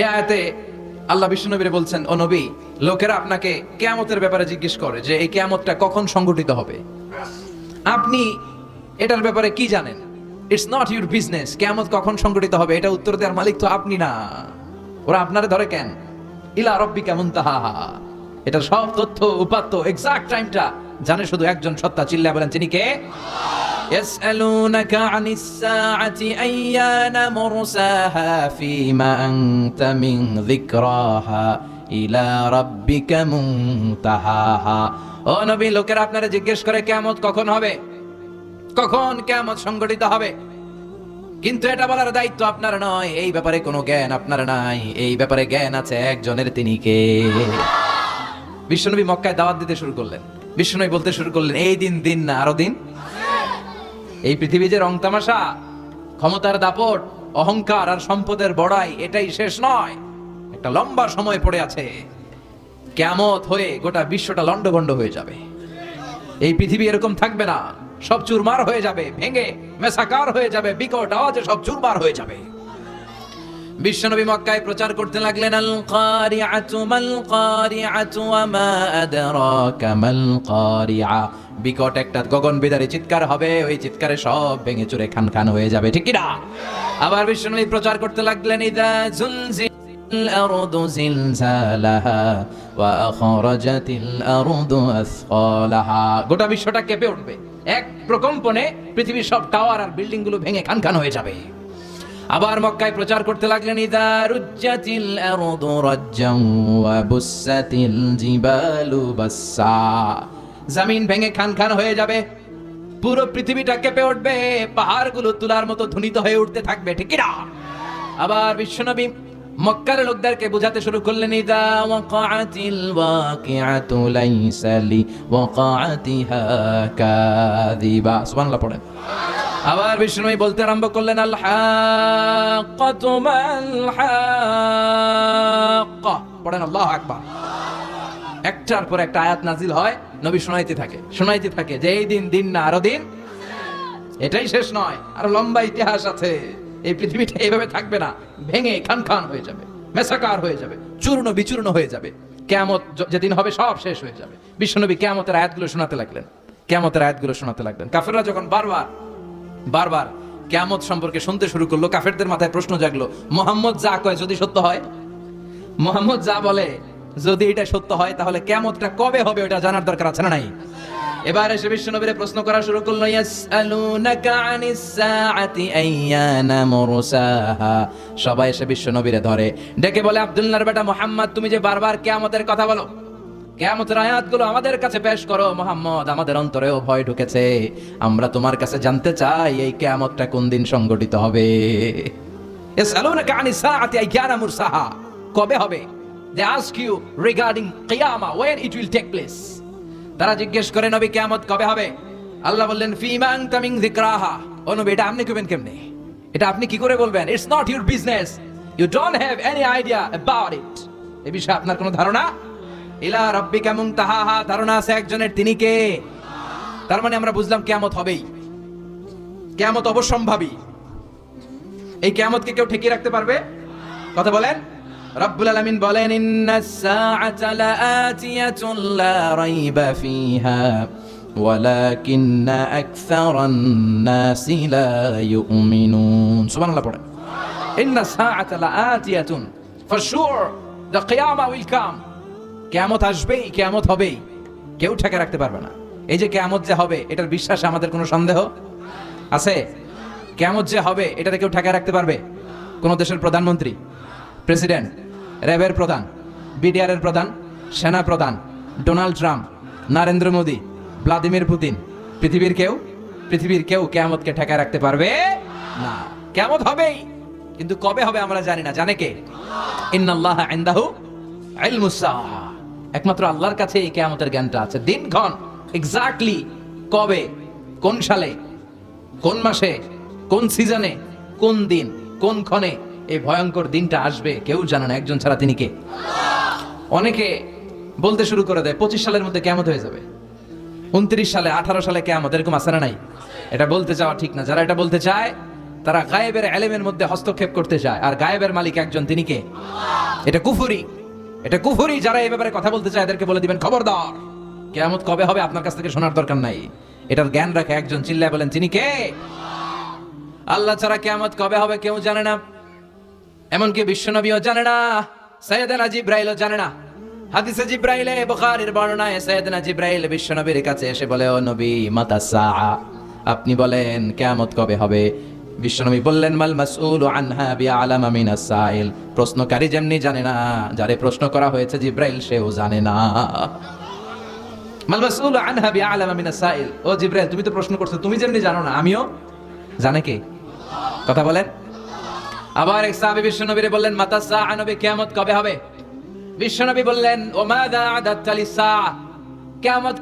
এ আয়াতে আল্লাহ বিষ্ণু নবীরে বলছেন, ও নবী, লোকেরা আপনাকে কেয়ামতের ব্যাপারে জিজ্ঞেস করে যে এই কেয়ামতটা কখন সংগঠিত হবে। আপনি এটার ব্যাপারে কি জানেন? ইটস নট ইউর বিজনেস কেয়ামত কখন সংগঠিত হবে, এটা উত্তর দেওয়ার মালিক তো আপনি না। ওরা আপনারে ধরে কেন? ইলা রব্বি কেমন তাহা এটা সব তথ্য উপাত্ত এক্সাক্ট টাইমটা জানে শুধু একজন সত্তা চিল্লা বলেন তিনি কে يسألونك عن الساعة أيان مرساها فيما أنت من ذكراها إلى ربك منتهاها ও নবী লোকেরা আপনারা জিজ্ঞেস করে কেমত কখন হবে কখন কেমত সংগঠিত হবে কিন্তু এটা বলার দায়িত্ব আপনার নয় এই ব্যাপারে কোনো জ্ঞান আপনার নাই এই ব্যাপারে জ্ঞান আছে একজনের তিনি কে বিশ্বনবী মক্কায় দাওয়াত দিতে শুরু করলেন বিশ্বনবী বলতে শুরু করলেন, এই দিন দিন না, আরও দিন? এই পৃথিবী যে রং তামাশা, ক্ষমতার দাপট, অহংকার আর সম্পদের বড়াই, এটাই শেষ নয়। একটা লম্বা সময় পড়ে আছে। কেমত হয়ে গোটা বিশ্বটা লন্ডভন্ড হয়ে যাবে। এই পৃথিবী এরকম থাকবে না। সব চুরমার হয়ে যাবে, ভেঙে মেসাকার হয়ে যাবে, বিকট আওয়াজে সব চুরমার হয়ে যাবে। বিশ্বনবী মক্কায় প্রচার করতে লাগলেন আল কারিআতু মাল কারিআতু ওয়া মা আদরাকা মাল কারিআ বিকট একটা গগন বিদারী চিৎকার হবে ওই চিৎকারে সব ভেঙে চুরে খান খান হয়ে যাবে ঠিক কি না আবার বিশ্বনবী প্রচার করতে লাগলেন ইদা জুলজিল الأرض زلزالها وأخرجت الأرض أثقالها গোটা বিশ্বটা কেঁপে উঠবে এক প্রকম্পনে পৃথিবীর সব টাওয়ার আর বিল্ডিং গুলো ভেঙে খান খান হয়ে যাবে আবার মক্কায় প্রচার করতে লাগলেন জামিন ভেঙে খান খান হয়ে যাবে, পুরো পৃথিবীটা কেঁপে উঠবে, পাহাড়গুলো তুলার মতো ধ্বনিত হয়ে উঠতে থাকবে, ঠিক না? আবার বিশ্বনবী মক্কার লোকদেরকে বোঝাতে শুরু করলেন আবার বিষ্ণুই বলতে আরম্ভ করলেন আল্লাহু আকবার। একটার পর একটা আয়াত নাজিল হয়, নবী শোনাইতে থাকে শোনাইতে থাকে যে, এই দিন দিন না, আরও দিন? এটাই শেষ নয়, আর লম্বা ইতিহাস আছে। এই পৃথিবীটা এইভাবে থাকবে না। ভেঙে খান খান হয়ে যাবে, মেসাকার হয়ে যাবে, চূর্ণ বিচূর্ণ হয়ে যাবে। কেয়ামত য- যেদিন হবে সব শেষ হয়ে যাবে। বিশ্বনবী কেয়ামতের আয়াতগুলো শোনাতে লাগলেন। কেয়ামতের আয়াতগুলো শোনাতে লাগলেন। কাফেররা যখন বারবার বারবার কেয়ামত সম্পর্কে শুনতে শুরু করল, কাফেরদের মাথায় প্রশ্ন জাগলো, মোহাম্মদ যা কয় যদি সত্য হয়? মোহাম্মদ যা বলে, যদি এটা সত্য হয়, তাহলে কেমতটা কবে হবে, ওটা জানার দরকার আছে না নাই? এবার এসে বিশ্বনবীরে প্রশ্ন করা শুরু করল, ইয়াসআলুনাকা আনিস সাআতি আইয়ানা মুরসাহা? সবাই এসে বিশ্বনবীরে ধরে। ডেকে বলে, আব্দুল্লাহর বেটা মোহাম্মদ, তুমি যে বারবার কিয়ামতের কথা বলো, কেয়ামতের আয়াতগুলো আমাদের কাছে পেশ করো, মোহাম্মদ আমাদের অন্তরেও ভয় ঢুকেছে। আমরা তোমার কাছে জানতে চাই এই কেয়ামতটা কোন দিন সংগঠিত হবে? ইয়াসআলুনাকা আনিস সাআতি আইয়ানা মুরসাহা। কবে হবে? দে আস্ক ইউ রিগার্ডিং কিয়ামা when it will take place. তারা জিজ্ঞেস করে, নবী, কিয়ামত কবে হবে? আল্লাহ বললেন ফিমা আনতা মিন যিকরাহা। ও নবী, এটা আপনি কবেন কেমনে? এটা আপনি কি করে বলবেন? It's not your business you don't have any idea about it এই বিষয়ে আপনার কোনো ধারণা? ইলা রাব্বিকা মুনতাহাহা। ধারণা আছে একজনের, তিনি কে? তার মানে আমরা বুঝলাম কিয়ামত হবেই। কিয়ামত অবশ্যম্ভাবী। এই কিয়ামতকে কেউ ঠেকিয়ে রাখতে পারবে? কথা বলেন। রব্বুল আলামিন বলেন ইন্নাস সাআতা লাআতিয়াতুন লা রাইবা ফিহা, ওয়ালাকিন্না আকসারান নাসি লা ইউমিনুন। সুবহানাল্লাহ পড়েন। ইন্নাস সাআতা লাআতিয়াতুন ফর শিওর দ্য কিয়ামা উইল কাম কিয়ামত আসবেই, কিয়ামত হবেই, কেউ ঠেকে রাখতে পারবে না। এই যে কিয়ামত যে হবে, এটার বিশ্বাসে আমাদের কোনো সন্দেহ আছে? কেমন যে হবে, এটাতে কেউ ঠেকায় রাখতে পারবে? কোন দেশের প্রধানমন্ত্রী, প্রেসিডেন্ট র্যাবের প্রধান বিডিআর এর প্রধান, সেনা প্রধান, Donald Trump, Narendra Modi, Vladimir Putin. পৃথিবীর কেউ পৃথিবীর কেউ কেয়ামতকে ঠেকায় রাখতে পারবে না। কেমত হবেই, কিন্তু কবে হবে আমরা জানি না। জানে কে? ইন্নাল্লাহ ইনদাহু ইলমুস। একমাত্র আল্লাহর কাছে এই কেয়ামতের জ্ঞানটা আছে। দিনক্ষণ এক্স্যাক্টলি কবে, কোন সালে, কোন মাসে, কোন সিজনে, কোন দিন, কোন ক্ষণে এই ভয়ঙ্কর দিনটা আসবে, কেউ জানে না একজন ছাড়া তিনি কে। অনেকে বলতে শুরু করে দেয়, পঁচিশ সালের মধ্যে কেমন হয়ে যাবে। উনত্রিশ সালে, আঠারো সালে কেমন এরকম আসে না নাই? এটা বলতে চাওয়া ঠিক না। যারা এটা বলতে চায়, তারা গায়েবের এলেমের মধ্যে হস্তক্ষেপ করতে চায়। আর গায়েবের মালিক একজন, তিনি কে? এটা কুফুরি। এটা কুফুরি যারা এই ব্যাপারে কথা বলতে চায়, এদেরকে বলে দিবেন খবরদার। কেয়ামত কবে হবে আপনার কাছ থেকে শোনার দরকার নাই। এটার জ্ঞান রাখে একজন, চিল্লায় বলেন, তিনি কে? আল্লাহ ছাড়া কেয়ামত কবে হবে কেউ জানে না। এমনকি বিশ্বনবীও জানে না সৈয়দনা জিব্রাইলও জানে না। হাদিসে জিব্রাইলে, বুখারীর বর্ণনায় সৈয়দনা জিব্রাইল বিশ্বনবীর কাছে এসে বলে, ও নবী মাতা সাআ আপনি বলেন, কিয়ামত কবে হবে? বিশ্বনবী বললেন, মাল মাসউল আনহা বিআলামা মিনাস সাইল। প্রশ্নকারী যেমনি জানে না, যারে প্রশ্ন করা হয়েছে জিব্রাইল, সেও জানে না। মাল মাসউল আনহা বিআলামা মিনাস সাইল। ও জিব্রাইল, তুমি তো প্রশ্ন করছ, তুমি যেমনি জানো না, আমিও? জানে কে? কথা বলেন। আবার এক সাহাবী বিশ্বনবীরে বললেন, মাতা সা আনবে কিয়ামত কবে হবে? বিশ্বনবী বললেন ও মাদা আদাত সা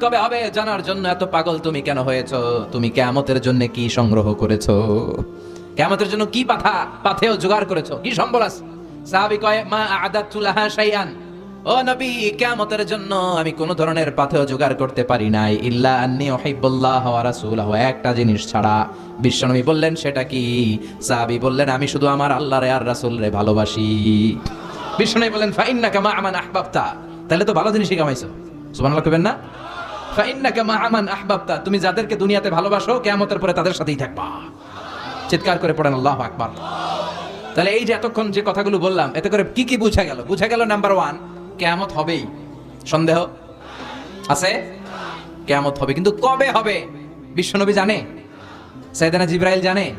কবে হবে? জানার জন্য এত পাগল তুমি কেন হয়েছো? তুমি কিয়ামতের জন্য কি সংগ্রহ করেছ? কিয়ামতের জন্য কি পাথা পাথেও জোগাড় করেছ? কি সম্বল আছে? সাহাবী কয়, মা আদাতু লাহা শাইআন। ও নবী, কিয়ামতের জন্য আমি কোন ধরনের পাথেও জোগাড় করতে পারি নাই। ইল্লা আন্নি উহিব্বুল্লাহ ওয়া রাসূলহু, একটা জিনিস ছাড়া। বিশ্বনবী বললেন, সেটা কি? সাহাবী বললেন, আমি শুধু আমার আল্লাহরে আর রাসূলরে ভালোবাসি। বিশ্বনবী বললেন, ফাইন্নাকা মা আমান আহবাবতা। তাহলে তো ভালো জিনিসই কামাইছো। সুবহানাল্লাহ কইবেন না? ফাইন্নাকা মা আমান আহবাবতা। তুমি যাদেরকে দুনিয়াতে ভালোবাসো, কিয়ামতের পরে তাদের সাথেই থাকবা। চিৎকার করে পড়েন, আল্লাহু আকবার। তাহলে এই যে এতক্ষণ যে কথাগুলো বললাম, এতে করে কি কি বুঝা গেল? বুঝা গেল নাম্বার ওয়ান কেয়ামত হবেই। সন্দেহ? আছে? কেয়ামত হবে। কিন্তু কবে হবে? বিশ্বনবী জানে? সাইদানা জিব্রাইল জানে?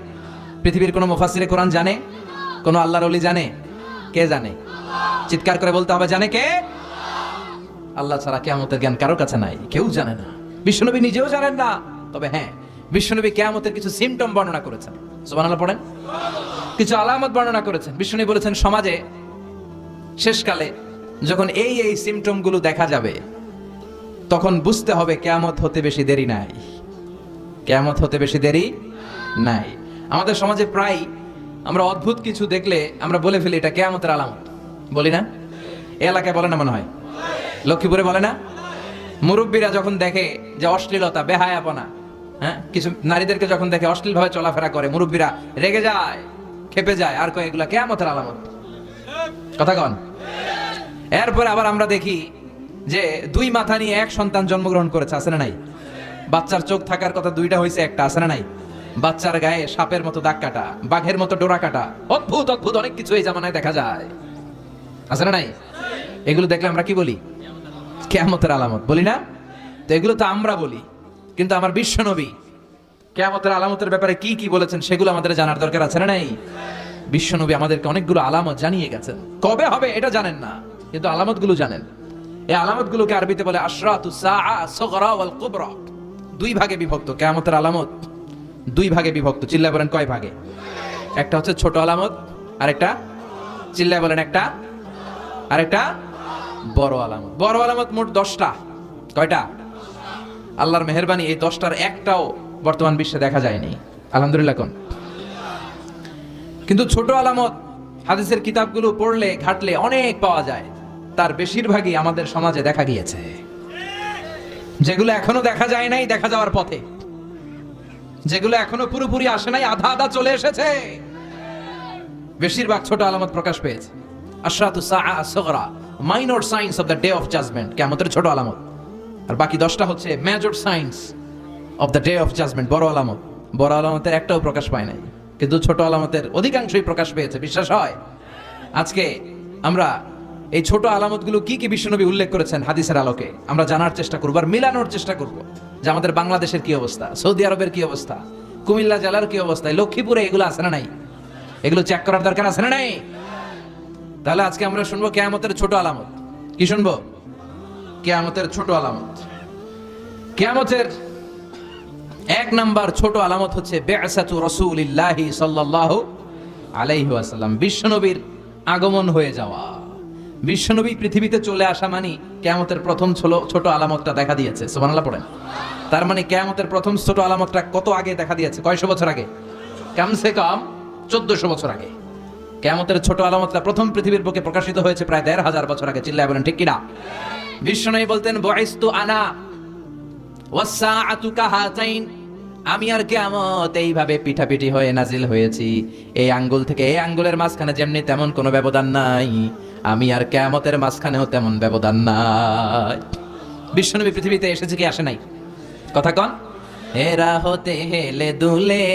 পৃথিবীর কোনো মুফাসিরে কোরআন জানে? কোনো আল্লাহর ওলি জানে? কে জানে? চিৎকার করে বলতে হবে, জানে কে? আল্লাহ ছাড়া কেয়ামতের জ্ঞান কারোর কাছে নাই। কেউ জানে না। বিশ্বনবী নিজেও জানেন না। তবে হ্যাঁ বিশ্বনবী কেয়ামতের কিছু সিমটম বর্ণনা করেছেন। সুবহানাল্লাহ পড়েন? কিছু আলামত বর্ণনা করেছেন। বিষ্ণু বলেছেন, সমাজে শেষকালে যখন এই এই সিমটমগুলো দেখা যাবে, তখন বুঝতে হবে কেয়ামত হতে বেশি দেরি নাই। কেয়ামত হতে বেশি দেরি নাই। আমাদের সমাজে প্রায় আমরা অদ্ভুত কিছু দেখলে আমরা বলে ফেলি, এটা কেয়ামতের আলামত। বলি না? এলাকায় বলে না মনে হয়? লক্ষ্মীপুরে বলে না? মুরব্বীরা যখন দেখে যে অশ্লীলতা, বেহায়াপনা হ্যাঁ কিছু নারীদেরকে যখন দেখে অশ্লীল ভাবে চলাফেরা করে, মুরব্বীরা রেগে যায় খেপে যায়, আর কয়, এগুলা কেয়ামতের আলামত। কথা কন। এরপরে আবার আমরা দেখি যে দুই মাথা নিয়ে এক সন্তান জন্মগ্রহণ করেছে, আছে না নাই? বাচ্চার চোখ থাকার কথা দুইটা হয়েছে একটা, আছে না নাই? বাচ্চার গায়ে সাপের মতো দাগ কাটা, বাঘের মতো ডোরা কাটা, অদ্ভুত অদ্ভুত, অনেক কিছু এই জামানায় দেখা যায়। আছে না নাই? এগুলো দেখলে আমরা কি বলি? কেয়ামতের আলামত, বলি না? তো এগুলো তো আমরা বলি, কিন্তু আমার বিশ্ব নবী কেয়ামতের আলামতের ব্যাপারে কি কি বলেছেন সেগুলো আমাদের জানার দরকার আছে না নাই? বিশ্ব নবী আমাদেরকে অনেকগুলো আলামত জানিয়ে গেছেন। কবে হবে এটা জানেন না। কিন্তু আলামতগুলো জানেন। এই আলামতগুলোকে আরবিতে বলে আশরাতু দুই ভাগে বিভক্ত, কেয়ামতের আলামত দুই ভাগে বিভক্ত, চিল্লায় বলেন কয় ভাগে? একটা হচ্ছে ছোট আলামত, আরেকটা চিল্লায় বলেন একটা, আরেকটা বড় আলামত। বড় আলামত মোট দশটা। কয়টা? আল্লাহর মেহরবানি এই দশটার একটাও বর্তমান বিশ্বে দেখা যায়নি। আলহামদুলিল্লাহ কোন? কিন্তু ছোট আলামত, হাদিসের কিতাবগুলো পড়লে, ঘাটলে অনেক পাওয়া যায়। তার বেশিরভাগই আমাদের সমাজে দেখা গিয়েছে। যেগুলো এখনও দেখা যায় নাই, দেখা যাওয়ার পথে। যেগুলো এখনও পুরোপুরি আসে নাই, আধা আধা চলে এসেছে। বেশিরভাগ ছোট আলামত প্রকাশ পেয়েছে। আশরাতু সুগরা, minor signs of the day of judgement কেমতের ছোট আলামত। আর বাকি দশটা হচ্ছে major signs of the day of judgement, বড় আলামত। বড় আলামতের একটাও প্রকাশ পায় নাই। কিন্তু ছোট আলামতের অধিকাংশই প্রকাশ পেয়েছে, বিশ্বাস হয়? আজকে আমরা এই ছোট আলামতগুলো কি কি বিশ্বনবী উল্লেখ করেছেন হাদিসের আলোকে? আমরা জানার চেষ্টা করব আর মিলানোর চেষ্টা করব। যে আমাদের বাংলাদেশের কি অবস্থা, সৌদি আরবের কি অবস্থা, কুমিল্লা জেলার কি অবস্থা লক্ষ্মীপুরে এগুলো আছে না নাই? এগুলো চেক করার দরকার আছে না নাই? তাহলে আজকে আমরা শুনব কেয়ামতের ছোট আলামত। কি শুনব? কেয়ামতের ছোট আলামত। কেয়ামতের এক নাম্বার ছোট আলামত হচ্ছে বেআসাতু রাসূলিল্লাহি সাল্লাল্লাহু আলাইহি ওয়াসাল্লাম। বিশ্বনবীর আগমন হয়ে যাওয়া। বিশ্বনবী পৃথিবীতে চলে আসা মানে কেয়ামতের প্রথম ছোট আলামতটা দেখা দিয়েছে। সুবহানাল্লাহ পড়েন। তার মানে কেয়ামতের প্রথম ছোট আলামতটা কত আগে দেখা দিয়েছে? কয়শো বছর আগে? কমসে কম চোদ্দশো বছর আগে। কেয়ামতের ছোট আলামতটা প্রথম পৃথিবীর বুকে প্রকাশিত হয়েছে প্রায় দেড় হাজার বছর আগে। চিল্লায় বলেন, ঠিক কিনা? বিশ্বনবী বলতেন, বয়স্তু আনা ওয়াসাআতু কাহাতাইন। আমি আর কেমত এইভাবে পিঠাপিঠি হয়ে নাজিল হয়েছি। এই আঙ্গুল থেকে এই আঙ্গুলের মাঝখানে যেমনি তেমন কোনো ব্যবধান নাই। আমি আর কেমতের মাঝখানেও তেমন ব্যবধান নাই। বিশ্বনবী পৃথিবীতে এসেছে কি আসে নাই? কথা কন। এরা হতে হেলে দুলে,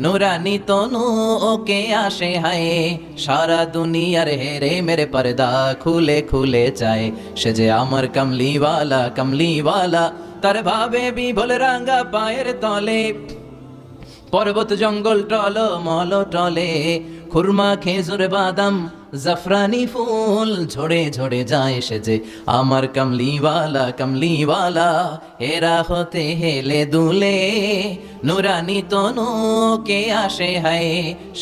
নুরানি তনু, ওকে আসে হায়। সারা দুনিয়ার হেরে মেরে পর্দা খুলে খুলে চায়। সে যে আমার কমলিওয়ালা কমলিওয়ালা, তার ভাবে বিভোল রাঙ্গা পায়ের তলে। পর্বত জঙ্গল টল মল টলে খুরমা, খেজুর, বাদাম, জাফরানি ফুল ঝরে ঝরে যায় সে যে আমার কমলিওয়ালা কমলিওয়ালা এরা হতে হেলে দুলে, নুরানি তনু কে আসে হায়।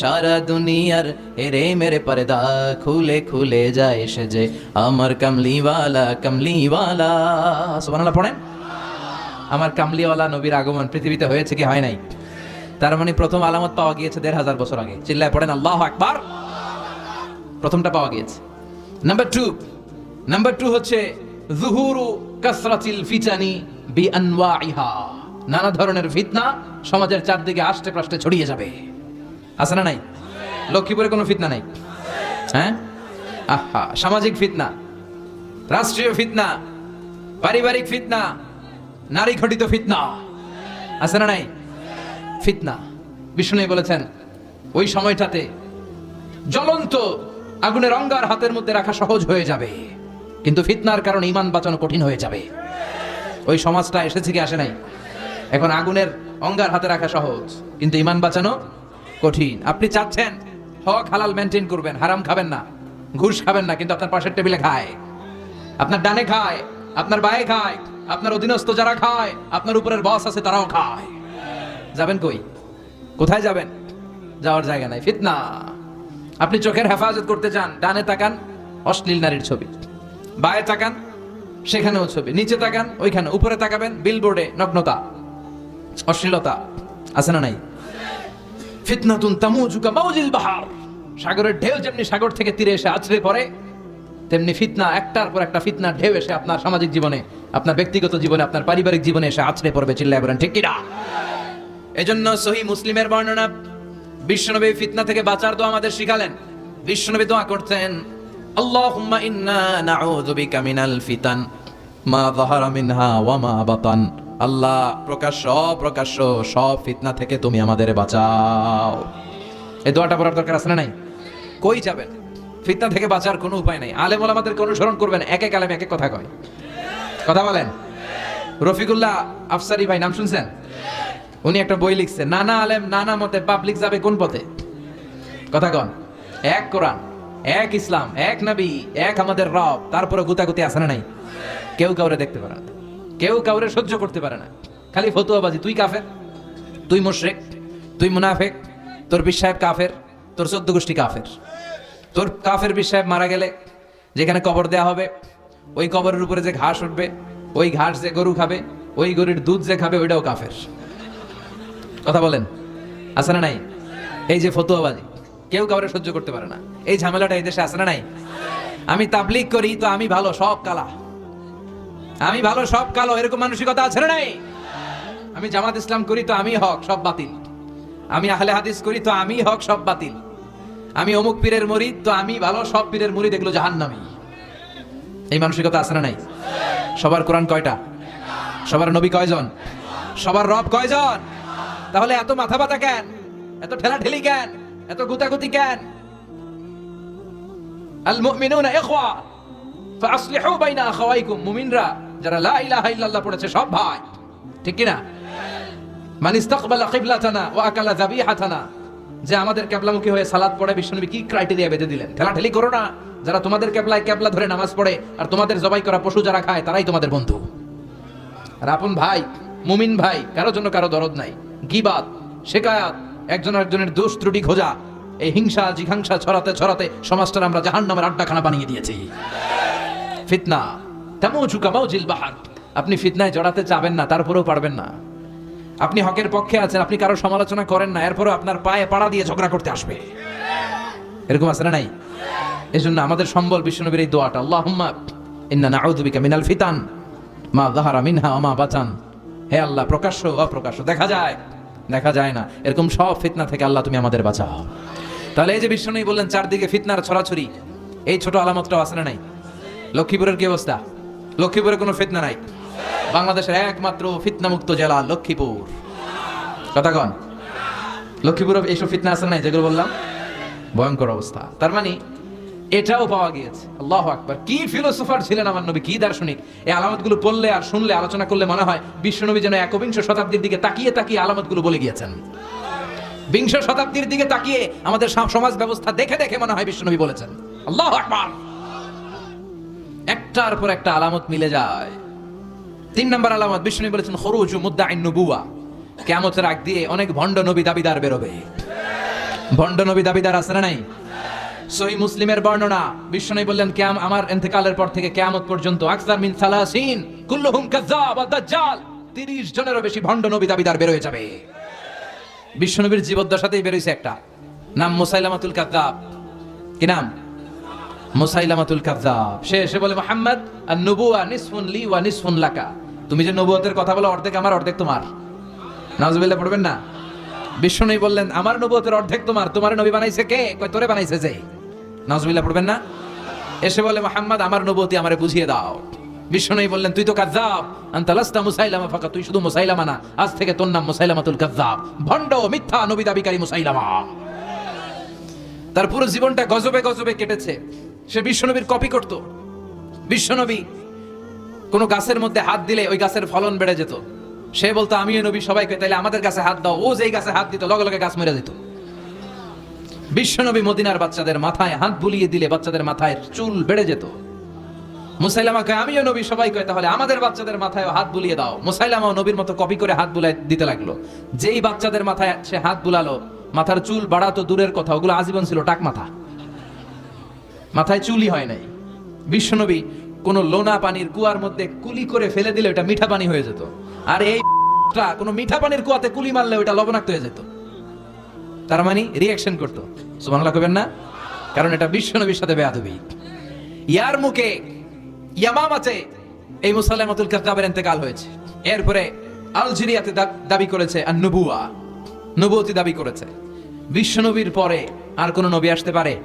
সারা দুনিয়ার হেরে মেরে পর্দা খুলে খুলে যায় সে যে আমার কমলিওয়ালা কমলিওয়ালা, সুবহানাল্লাহ পড়েন। আমার কামলিওয়ালা নবীর আগমন পৃথিবীতে হয়েছে কি হয় নাই? তার মানে প্রথম আলামত পাওয়া গিয়েছে দেড় হাজার বছর আগে। চিল্লায় পড়েন, আল্লাহ আকবার। প্রথমটা পাওয়া গিয়েছে। নাম্বার টু নাম্বার টু হচ্ছে, জুহুরু কাসরাতিল ফিতানি বি আনওয়াইহা নানা ধরনের ফিতনা সমাজের চারদিকে আষ্টে প্রাষ্টে ছড়িয়ে যাবে। আছে না নাই? লক্ষ্মীপুরে কোনো ফিতনা নাই? হ্যাঁ? আহা, সামাজিক ফিতনা, রাষ্ট্রীয় ফিতনা, পারিবারিক ফিতনা নারী ঘটিত ফিতনা। আছে না নাই? ফিতনা। বিষ্ণু বলেছেন, ওই সময়টাতে জ্বলন্ত আগুনের অঙ্গার হাতের মধ্যে রাখা সহজ হয়ে যাবে, কিন্তু ফিতনার কারণে ইমান বাঁচানো কঠিন হয়ে যাবে। ওই সমাজটা এসেছে কি আসে নাই? এখন আগুনের অঙ্গার হাতে রাখা সহজ, কিন্তু ইমান বাঁচানো কঠিন। আপনি চাচ্ছেন, হক হালাল মেনটেন করবেন, হারাম খাবেন না, ঘুষ খাবেন না, কিন্তু আপনার পাশের টেবিলে খায়। আপনার ডানে খায়, আপনার বায়ে খায়, আপনার অধীনস্থ যারা খায়, আপনার উপরের বস আছে তারাও খায়। যাবেন কই? কোথায় যাবেন? যাওয়ার জায়গা নাই, ফিতনা। আপনি চোখের হেফাজত করতে চান, ডানে তাকান, অশ্লীল নারীর ছবি। বায়ে তাকান, সেখানেও ছবি। নিচে তাকান, ওইখানে। উপরে তাকাবেন বিলবোর্ডে নগ্নতা। অশ্লীলতা। আছে না নাই? ফিতনাতুন তামুজুকা মাউজিল বাহার। সাগরের ঢেউ যেমনি সাগর থেকে তীরে এসে আছড়ে পড়ে, তেমনি ফিতনা, একটার পর একটা ফিতনার ঢেউ এসে আপনার সামাজিক জীবনে, আপনার ব্যক্তিগত জীবনে, আপনার পারিবারিক জীবনে এসে আছড়ে পড়বে, চিল্লায় বলেন, ঠিক কিনা এজন্য সহি মুসলিমের বর্ণনা, বিশ্বনবী ফিতনা থেকে বাঁচার দোয়া আমাদের শিখালেন। বিশ্বনবী দোয়া করতেন, আল্লাহুম্মা ইন্না নাউযু বিকা মিনাল ফিতান, মা যাহারা মিনহা ওয়া মা বাতান। আল্লাহ প্রকাশ্য অপ্রকাশ্য সব ফিতনা থেকে তুমি আমাদের বাঁচাও। এই দোয়াটা পড়ার দরকার আছে না নাই? কই যাবেন? ফিতনা থেকে বাঁচার কোনো উপায় নাই। আলেম ওলামাদেরকে অনুসরণ করবেন, এক এক আলেম এক এক কথা কয়। কথা বলেন? রফিকুল্লাহ আফসারি ভাই, নাম শুনছেন? উনি একটা বই লিখছে, নানা আলেম, নানা মতে পাবলিক যাবে কোন পথে? কথা কন, এক কোরআন, এক ইসলাম, এক নবী, এক আমাদের রব তারপরে গুতাগুতি আছে না নাই? কেউ কাউরে দেখতে পারে না, কেউ কাউরে সহ্য করতে পারে না। খালি ফতুয়াবাজি, তুই কাফের? তুই মুশরিক? তুই মুনাফেক? তোর বিশ্বাহেব কাফের? তোর চোদ্দ গোষ্ঠী কাফের? তোর কাফের বিশ্বাহেব মারা গেলে যেখানে কবর দেয়া হবে, ওই কবরের উপরে যে ঘাস উঠবে, ওই ঘাস যে গরু খাবে, ওই গরুর দুধ যে খাবে, ওইটাও কাফের। কথা বলেন। আছে না নাই? এই যে ফতুয়াবাজি, কেউ কাউরে সহ্য করতে পারে না। এই ঝামেলাটা এই দেশে আছে না নাই? আমি তাবলিগ করি তো আমি ভালো, সব কালা। আমি ভালো, সব কালো, এরকম মানসিকতা আছে না নাই? আমি জামাত ইসলাম করি তো আমি হক, সব বাতিল। আমি আহলে হাদিস করি তো আমি হক, সব বাতিল। আমি অমুক পীরের মরিদ তো আমি ভালো, সব পীরের মরিদ এগুলো জাহান্নামী। এই মানসিকতা আছে না নাই? সবার কোরআন কয়টা? সবার নবী কয়জন? সবার রব কয়জন? তাহলে এত মাথা ব্যথা কেন? এত ঠেলা ঠেলি কেন? এত গুতাগুতি কেন? আল মুমিনুনা ইখওয়া ফাসলিহু বাইনা আখাওয়াইকুম। মুমিনরা, যারা লা ইলাহা ইল্লাল্লাহ পড়েছে, সব ভাই। ঠিক কি না মান ইস্তাকবালা কিবলাতানা ওয়া আকালা যাবিহাতানা। যে আমাদের কেবলামুখী হয়ে সালাত পড়ে, বিশ্বনবী কি ক্রাইটেরিয়া বেঁধে দিলেন? ঠেলাঠেলি করো না। যারা তোমাদের কেবলায় কেবলা ধরে নামাজ পড়ে আর তোমাদের জবাই করা পশু যারা খায়, তারাই তোমাদের বন্ধু। আর আপন ভাই, মুমিন ভাই কারও জন্য কারও দরদ নাই। গিবাত, শেকায়াত, একজন একজনের দোষ ত্রুটি খোঁজা, এই হিংসা, জিঘাংসা ছড়াতে ছড়াতে সমাজটার আমরা জাহান নামের আড্ডাখানা বানিয়ে দিয়েছি। ফিতনা তেমন চুকামাও জিল বাহার। আপনি ফিতনায় জড়াতে চাবেন না তারপরেও পারবেন না। আপনি হকের পক্ষে আছেন, আপনি কারও সমালোচনা করেন না, এরপরও আপনার পায়ে পাড়া দিয়ে ঝগড়া করতে আসবে। এরকম আছে না নাই? জন্য আমাদের সম্বল বিষ্ণুনবীর এই দোয়াটা, আল্লাহুম্মা ইন্না নাউযু বিকা মিনাল ফিতান, মা যাহারা মিনহা ওয়া মা হে আল্লাহ, প্রকাশ্য অপ্রকাশ্য, দেখা যায়। দেখা যায় না। এরকম সব ফিতনা থেকে আল্লাহ তুমি আমাদের বাঁচাও। তাহলে এই যে বিষ্ণু বললেন, চারদিকে ফিতনার ছড়াছড়ি। এই ছোট আলামতটাও আছে না নাই? লক্ষ্মীপুরের কি অবস্থা? লক্ষ্মীপুরে কোনো ফিতনা নাই? বাংলাদেশের একমাত্র ফিতনামুক্ত জেলা লক্ষ্মীপুর। কথা কন। লক্ষ্মীপুরে এইসব ফিতনা আছে নাই, যেগুলো বললাম? ভয়ঙ্কর অবস্থা। তার মানে এটাও পাওয়া গিয়েছে। আল্লাহ আকবার। কি ফিলোসোফার ছিলেন আমার নবী? কি দার্শনিক? এই আলামতগুলো পড়লে আর শুনলে, আলোচনা করলে মনে হয় বিশ্বনবী যেন একবিংশ শতাব্দীর দিকে তাকিয়ে তাকিয়ে আলামতগুলো বলে গিয়েছেন। বিংশ শতাব্দীর দিকে তাকিয়ে আমাদের সমাজ ব্যবস্থা দেখে দেখে মনে হয় বিশ্বনবী বলেছেন। আল্লাহ আকবার। একটার পর একটা আলামত মিলে যায়। তিন নম্বর আলামত বিষ্ণু বলেছেন, খরুজ মুদ্দা নবুয়া কেমতের আগ দিয়ে অনেক ভণ্ড নবী দাবিদার বেরোবে। ভণ্ড নবী দাবিদার আছে না নাই? সহি মুসলিমের বর্ণনা। বিষ্ণু বললেন কেম আমার ইন্তেকালের পর থেকে কেয়ামত পর্যন্ত আকসার মিন সালাসিন, কুল্লুহুম কাজ্জাব দাজ্জাল 30 জনেরও বেশি ভণ্ড নবী দাবিদার বের হয়ে যাবে। বিশ্বনবীর জীবদ্দশাতেই বেরোইছে একটা। নাম মুসাইলামাতুল কাজ্জাব। কি নাম? মুসাইলামাতুল কাজ্জাব। সে এসে বলে, মোহাম্মদ আর নবুয়া নিসফুন লি ওয়া নিসফুন লাকা। তুমি যে নবুয়তের কথা বলো, অর্ধেক আমার, অর্ধেক তোমার। নাজবিল্লাহ পড়বেন না? বিষ্ণু বললেন, আমার নবুয়তের অর্ধেক তোমার। তোমার নবী বানাইছে কে? কয়, তোরে বানাইছে যে? নাজবিল্লাহ পড়বেন না? এসে বলে, মোহাম্মদ, আমার নবুয়তি আমারে বুঝিয়ে দাও। বিষ্ণু বললেন, তুই তো কাজ্জাব। আনতালাস্তা মুসাইলামা ফাকা তুই শুধু মুসাইলামা না, আজ থেকে তোর নাম মুসাইলামাতুল কাজ্জাব। ভণ্ড মিথ্যা নবী দাবিকারী মুসাইলামা। তার পুরো জীবনটা গজবে গজবে কেটেছে। সে বিশ্বনবীর কপি করত। বিশ্বনবী কোনো গাছের মধ্যে হাত দিলে ওই গাছের ফলন বেড়ে যেত। সে বলতো, আমিও নবী সবাইকে, তাইলে আমাদের গাছে হাত দাও। ও যেই গাছে হাত দিত, লগে লগে গাছ মেরে যেত। বিশ্বনবী মদিনার বাচ্চাদের মাথায় হাত বুলিয়ে দিলে বাচ্চাদের মাথায় চুল বেড়ে যেত। মুসাইলামা কয় আমিও নবী, সবাই কয়, তাহলে আমাদের বাচ্চাদের মাথায় হাত বুলিয়ে দাও। মুসাইলামাও নবীর মতো কপি করে হাত বুলাই দিতে লাগল। যেই বাচ্চাদের মাথায় সে হাত বুলালো, মাথার চুল বাড়াতো দূরের কথা, ওগুলো আজীবন ছিল টাক মাথা। মাথায় চুলই হয় নাই। বিশ্বনবী কোন লোনা পানির কুয়ার মধ্যে কুলি করে ফেলে দিলে ওটা মিঠা পানি হয়ে যেত। আর এই কোনো মিঠা পানির কুয়াতে কুলি মারলে ওটা লবণাক্ত হয়ে যেত। তার মানে রিয়াকশন করতো। সুমানলা করবেন না? কারণ এটা বিশ্ব নবীর সাথে বেয়াদবি। ইয়ার মুখে ইয়ামামাতে এই মুসাল্লামাতুল কাজ্জাবের ইন্তেকাল হয়েছে। এরপরে আলজেরিয়াতে দাবি করেছে আর নবুয়া নবুয়তি দাবি করেছে। বিশ্বনবীর পরে আর কোন নবী আসতে পারে?